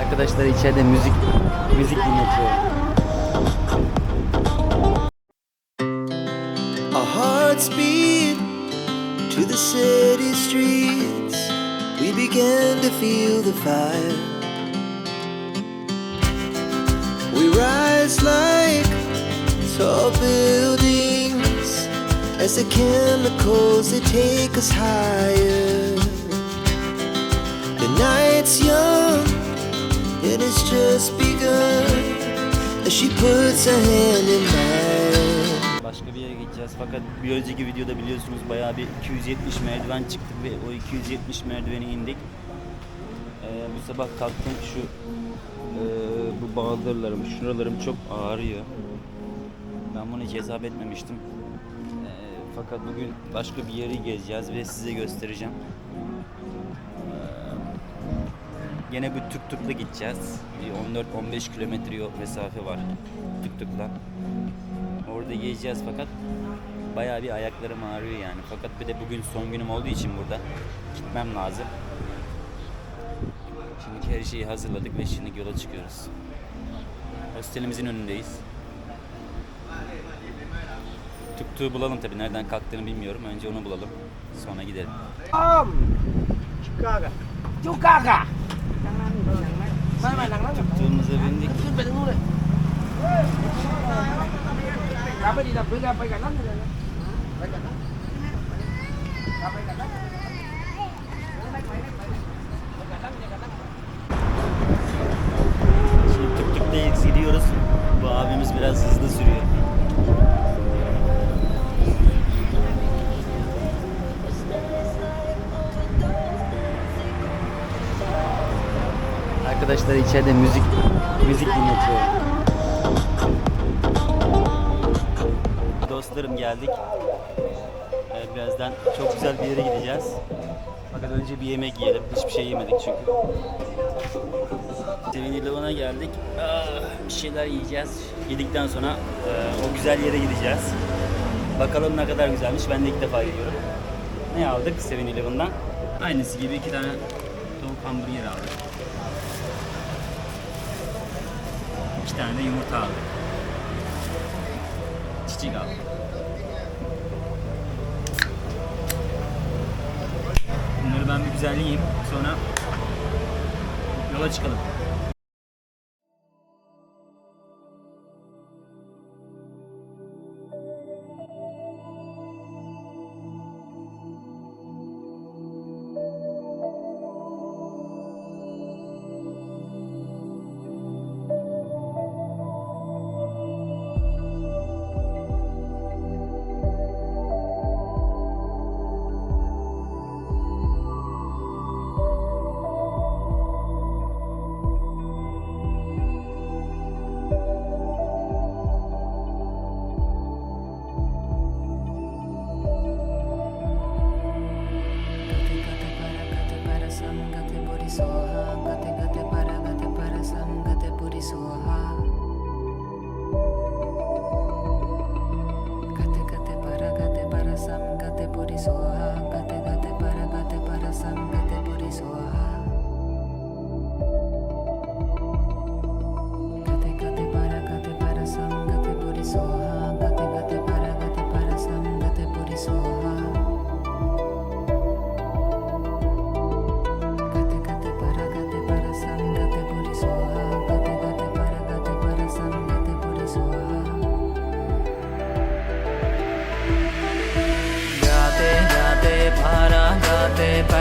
Arkadaşlar içeride müzik müzik dinletiyor. Our hearts beat to the city streets. We began to feel the fire. We rise like tall buildings as the chemicals they take us higher. The night's young and it's just begun as she puts her hand in mine. Başka bir yere gideceğiz fakat bir önceki videoda biliyorsunuz bayağı bir 270 merdiven çıktık ve o 270 merdiveni indik. Ee, bu sabah kalktım şu e, bu baldırlarım, şuralarım çok ağrıyor. Ben bunu hiç hesap etmemiştim. Ee, fakat bugün başka bir yeri gezeceğiz ve size göstereceğim. Gene bu tuk tukla gideceğiz. Bir 14-15 kilometre yol mesafe var tuk tukla. Orada gezeceğiz fakat bayağı bir ayaklarım ağrıyor yani. Fakat bir de bugün son günüm olduğu için burada gitmem lazım. Şimdi her şeyi hazırladık ve şimdi yola çıkıyoruz. Hostelimizin önündeyiz. Tuktuğu bulalım tabii nereden kalktığını bilmiyorum. Önce onu bulalım. Sonra gidelim. Chukaga. Mai Tüptüğümüze bindik. Tüptüğüm benim oraya. Kapı değil, böyle yapayım. İçeride müzik müzik dinletiyor. Dostlarım geldik. Ee, birazdan çok güzel bir yere gideceğiz. Fakat önce bir yemek yiyelim. Hiçbir şey yemedik çünkü. Seven Eleven'a geldik. Ah, bir şeyler yiyeceğiz. Yedikten sonra e, o güzel yere gideceğiz. Bakalım ne kadar güzelmiş. Ben de ilk defa yiyorum. Ne aldık Seven Eleven'dan? Aynısı gibi iki tane tavuk hamburger aldık. İki tane de yumurta aldık. Çiçek aldık. Bunları ben bir güzel yiyeyim. Sonra yola çıkalım.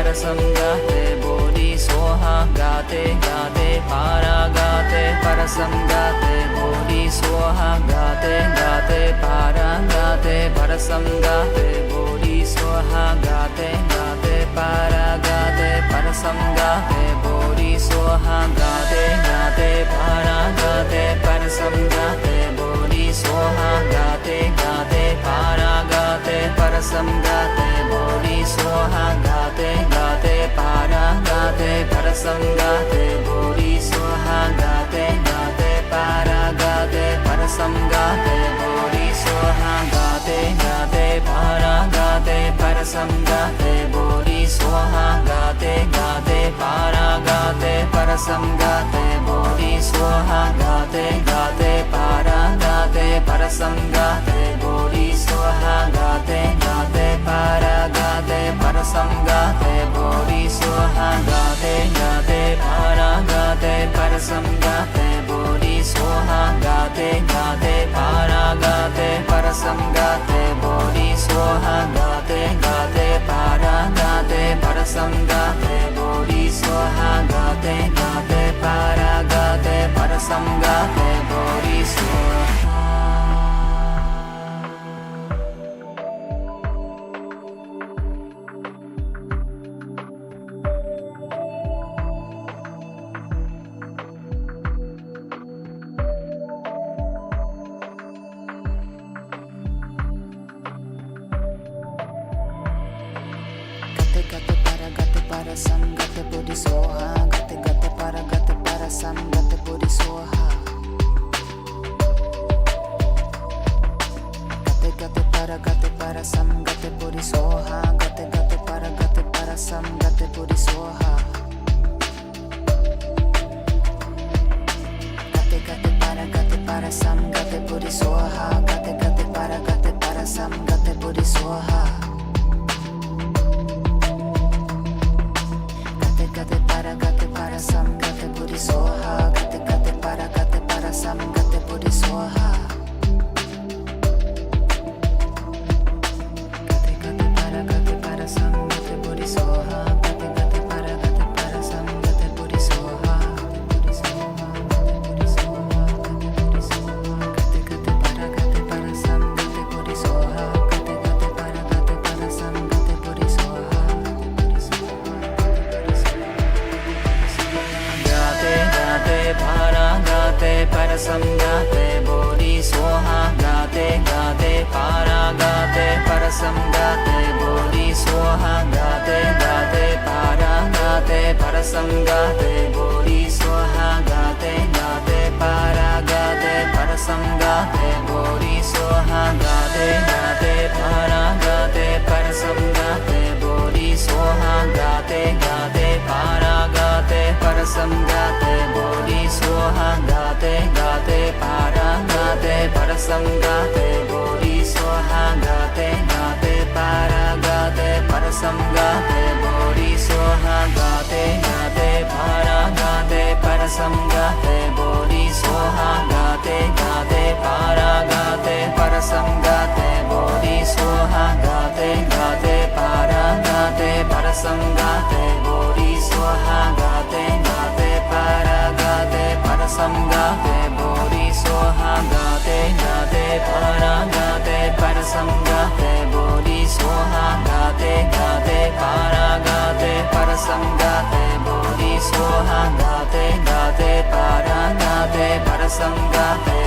परसङ्गाते बोधि सोहा गाते गाते पारा गाते परसङ्गाते बोधि सोहा गाते गाते पारा गाते परसङ्गाते बोधि सोहा गाते गाते पारा गाते परसङ्गाते बोधि सोहा गाते गाते पारा गाते परसङ्गाते बोधि सोहा गाते गाते पारा गाते परसम गाते भोरि सोहा गाते गाते पारा गाते परसम गाते भोरि सोहा गाते गाते पारा गाते परसम गाते भोरि सोहा गाते गाते पारा गाते परसम गाते भोरि सोहा गाते गाते पारा गाते परसम गाते बोरी सोहा गाते गाते पारा गाते परसम गाते ഗാതെ ഗാതെ പാര ഗാതെ പരസം ഗാതെ ബോഡി സ്വാഹ ഗാതെ ഗാതെ പാര ഗാതെ പരസം ഗാതെ ബോഡി സ്വാഹ ഗാതെ ഗാതെ പാര ഗാതെ പരസം ഗാതെ ബോഡി സ്വാഹ ഗാതെ ഗാതെ പാര ഗാതെ പരസം ഗാതെ ബോഡി someday. सम गाते बोली सोहा गाते गाते, पारा गाते परसम गाते बोली सोहा गाते गाते, पारा गाते परसम गाते बोली सोहा गाते गाते, पारा गाते परसम गाते बोली सोहा गाते गाते, पारा गाते परसम गाते बोली सोहा गाते गाते, पारा गाते परसम गाते बोली स्वाहा गाते ഗാതെ പരസം ഗാതെ ഭൂരി സ്വാഹ ഗാതെ ഗാതെ പര ഗാതെ പരസം ഗാതെ ഭൂരി സ്വാഹ ഗാതെ ഗാതെ പര ഗാതെ പരസം ഗാതെ ഭൂരി സ്വാഹ ഗാതെ ഗാതെ പര ഗാതെ പരസം ഗാതെ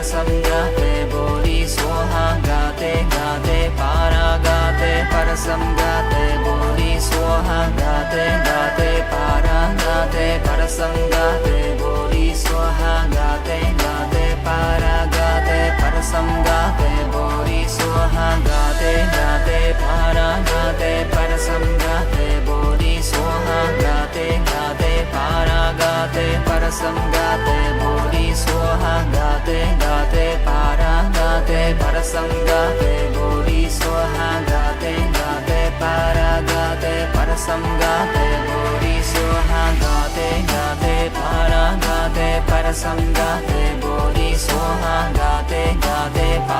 न बोली सोहा गाते गाते, पारा गाते, पर समझाते, बोली सोहा गाते गाते, पारा गाते, पर समझाते, बोली सोहा गाते गाते, पारा गाते, पर समझाते, बोली सोहा गाते गाते, पारा गाते, पर समझाते, बोली सोहा गाते गाते ഗാതേ പരസം ഗാതേ ഭൂരി സ്വാഹ ഗാതേ ഗാതേ പാര ഗാതേ പരസം ഗാതേ ഭൂരി സ്വാഹ ഗാതേ ഗാതേ പാര ഗാതേ പരസം ഗാതേ ഭൂരി സ്വാഹ ഗാതേ ഗാതേ പാര ഗാതേ പരസം ഗാതേ ഭൂരി സ്വാഹ ഗാതേ ഗാതേ പാര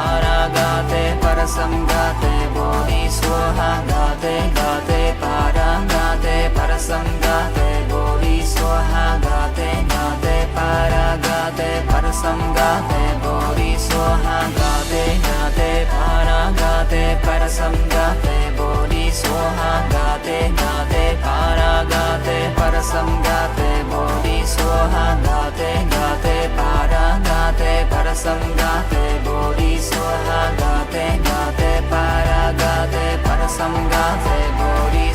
സംഗാതെ ബോധി സ്വഹാഗാതെ ഗാതെ പാരാഗാതെ പരസംഗാതെ ബോധി സ്വഹാഗാതെ ഗാതെ പാരാഗാതെ പരസംഗാതെ ബോധി സ്വഹാഗാതെ ഗാതെ പാരാഗാതെ പരസംഗാതെ ബോധി സ്വഹാഗാതെ ഗാതെ പാരാഗാതെ പരസംഗാതെ ബോധി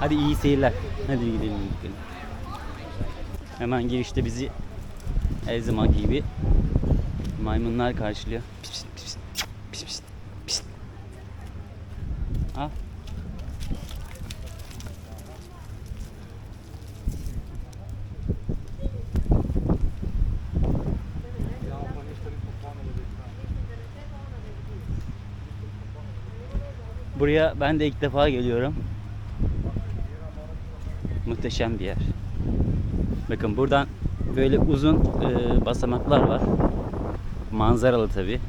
Hadi iyi seyirler. Hadi gidelim. gidelim. Hemen girişte bizi her zaman gibi maymunlar karşılıyor. Pis pis pis pis pis pis. Al. Buraya ben de ilk defa geliyorum. Muhteşem bir yer. Bakın buradan böyle uzun e, basamaklar var. Manzaralı tabi.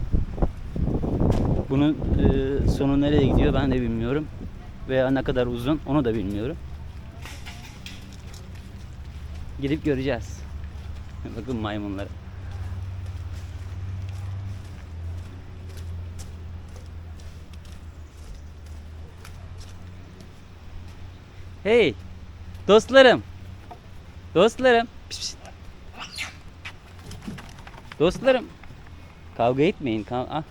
Bunun e, sonu nereye gidiyor ben de bilmiyorum. Veya ne kadar uzun onu da bilmiyorum. Gidip göreceğiz. Bakın maymunlara. Hey dostlarım. Dostlarım. Pişt, pişt. Dostlarım. Kavga etmeyin. Kav ah.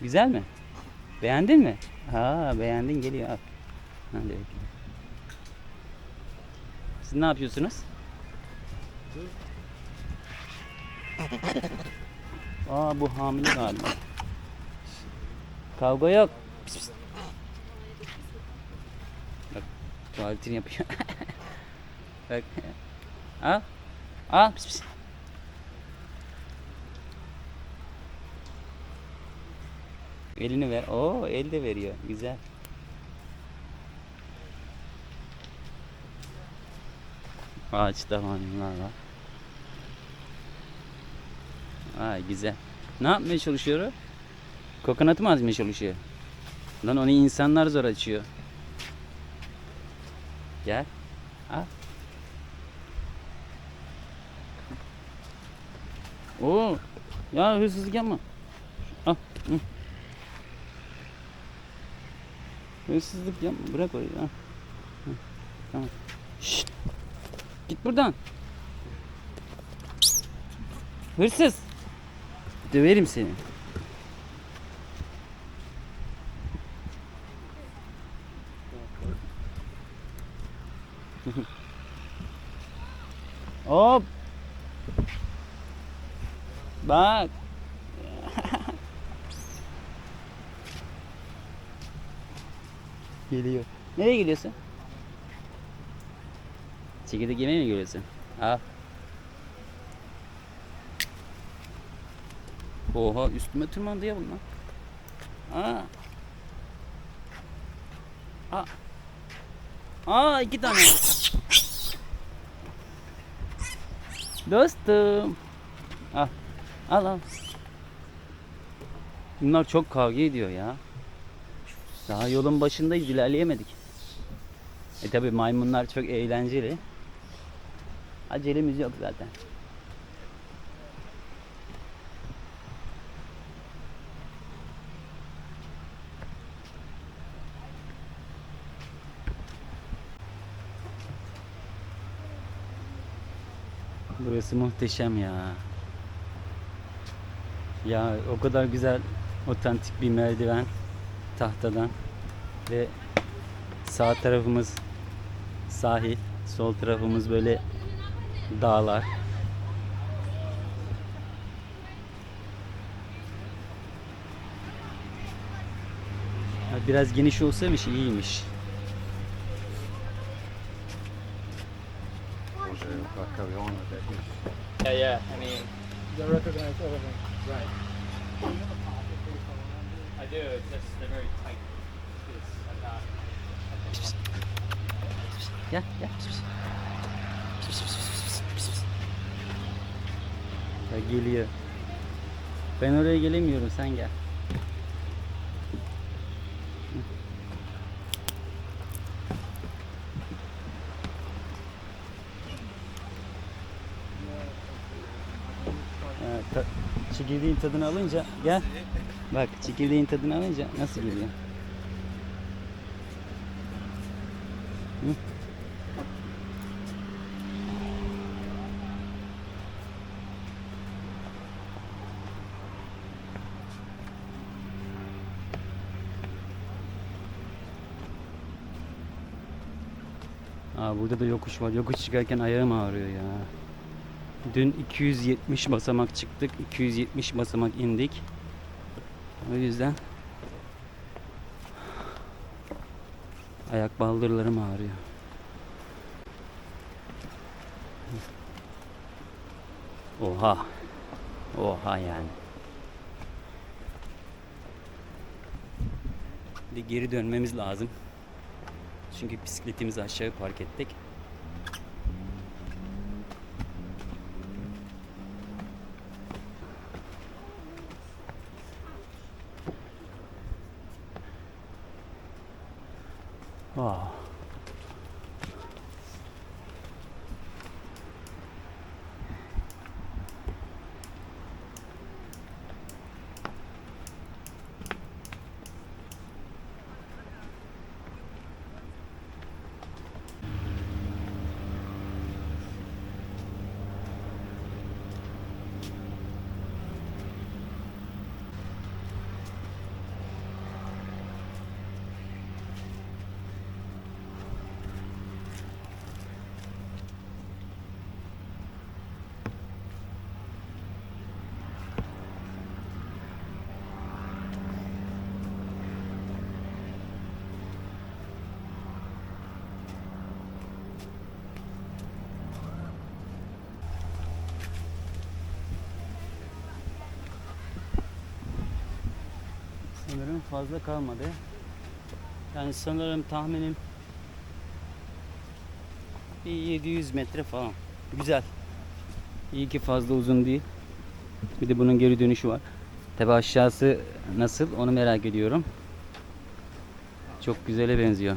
Güzel mi? Beğendin mi? Ha beğendin geliyor al. Hadi bakayım. Siz ne yapıyorsunuz? Aa bu hamile galiba. Kavga yok. Pis, pis. Bak tuvaletini yapıyor. Bak. Al. Al. Pis, pis. Elini ver. Oo el de veriyor. Güzel. Ağaçta maymunlar var. Ay güzel. Ne yapmaya çalışıyor o? Kokonatı mı açmaya çalışıyor? Lan onu insanlar zor açıyor. Gel. Al. Oo. Ya hırsızlık yapma. Al. Hı. Hırsızlık yapma. Bırak orayı. Al. Hı. Tamam. Şşt. Git buradan. Hırsız. Döverim seni. Bak. Geliyor. Nereye gidiyorsun? Çekirdek yemeye mi geliyorsun? Al. Oha üstüme tırmandı ya bunlar. Aa. Aa. Aa iki tane. Dostum. Al. Al al. Bunlar çok kavga ediyor ya. Daha yolun başındayız ilerleyemedik. E tabi maymunlar çok eğlenceli. Acelemiz yok zaten. Burası muhteşem ya. Ya o kadar güzel otantik bir merdiven tahtadan ve sağ tarafımız sahil, sol tarafımız böyle dağlar. Ha, Biraz geniş olsaymış iyiymiş. Yeah, yeah. I mean, You recognize everything. Right. I do. It's just they're very tight. I'm not. Gel, gel. Ya geliyor. Ben oraya gelemiyorum. Sen gel. Ha, ta- çekirdeğin tadını alınca gel. Bak çekirdeğin tadını alınca nasıl geliyor? Hı? Aa, burada da yokuş var. Yokuş çıkarken ayağım ağrıyor ya. Dün 270 basamak çıktık. 270 basamak indik. O yüzden ayak baldırlarım ağrıyor. Oha. Oha yani. Bir geri dönmemiz lazım. Çünkü bisikletimizi aşağı park ettik. Sanırım fazla kalmadı. Yani sanırım tahminim bir 700 metre falan. Güzel. İyi ki fazla uzun değil. Bir de bunun geri dönüşü var. Tabi aşağısı nasıl onu merak ediyorum. Çok güzele benziyor.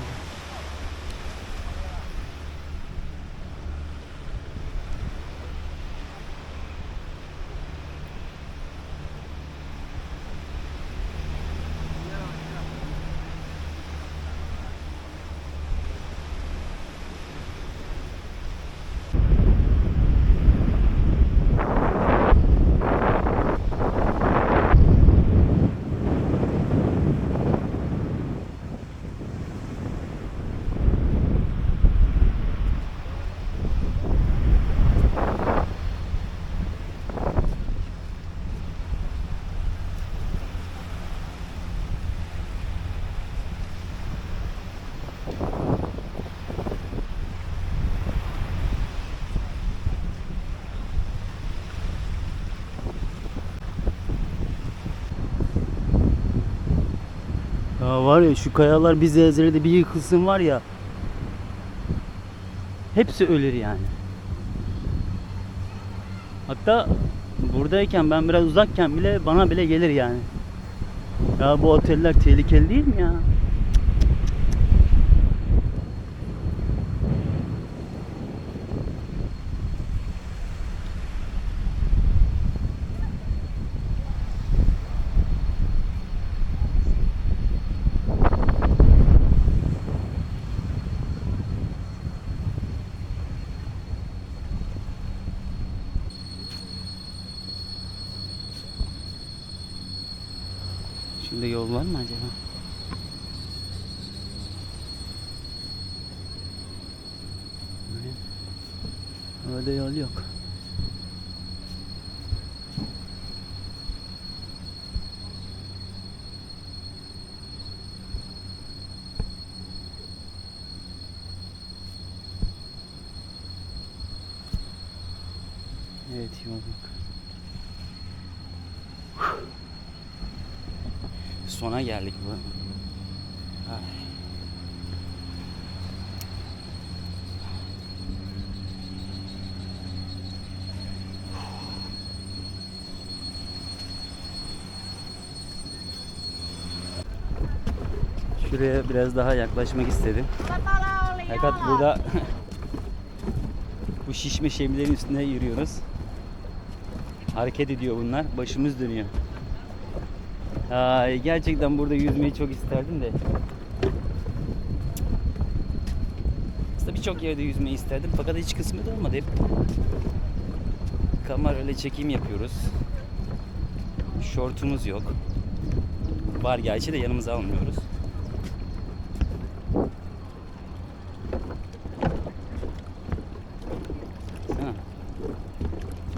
Var ya şu kayalar bir zelzelede bir yıkılsın var ya. Hepsi ölür yani. Hatta buradayken ben biraz uzakken bile bana bile gelir yani. Ya bu oteller tehlikeli değil mi ya? Şurada yol var mı acaba? Orada yol yok. Evet yol yok. Sona geldik bu. Ay. Şuraya biraz daha yaklaşmak istedim. Fakat burada bu şişme şeylerin üstünde yürüyoruz. Hareket ediyor bunlar. Başımız dönüyor. Ay, gerçekten burada yüzmeyi çok isterdim de. Aslında birçok yerde yüzmeyi isterdim fakat hiç kısmet olmadı. Hep kamerayla çekim yapıyoruz. Şortumuz yok. Var gerçi de yanımıza almıyoruz.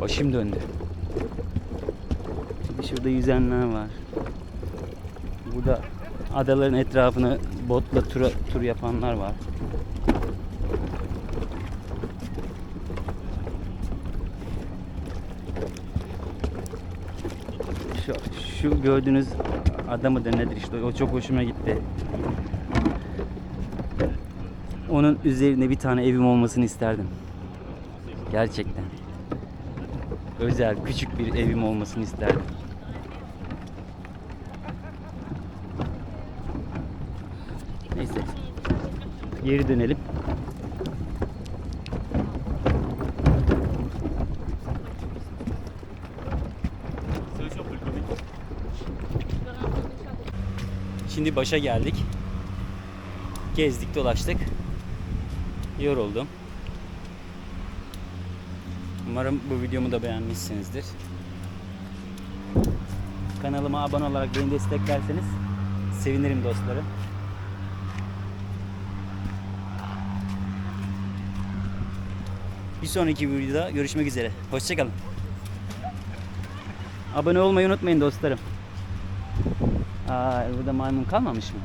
Başım döndü. Şimdi şurada yüzenler var. Burada adaların etrafını botla tura, tur yapanlar var. Şu, şu gördüğünüz adamı da nedir işte o çok hoşuma gitti. Onun üzerinde bir tane evim olmasını isterdim. Gerçekten. Özel, küçük bir evim olmasını isterdim. Geri dönelim. Şimdi başa geldik. Gezdik, dolaştık. Yoruldum. Umarım bu videomu da beğenmişsinizdir. Kanalıma abone olarak beni desteklerseniz sevinirim dostlarım. Bir sonraki videoda görüşmek üzere. Hoşçakalın. Abone olmayı unutmayın dostlarım. Aa, burada maymun kalmamış mı?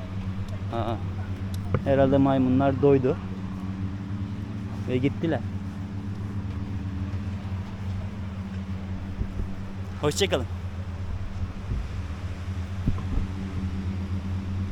Aa, herhalde maymunlar doydu. Ve gittiler. Hoşçakalın.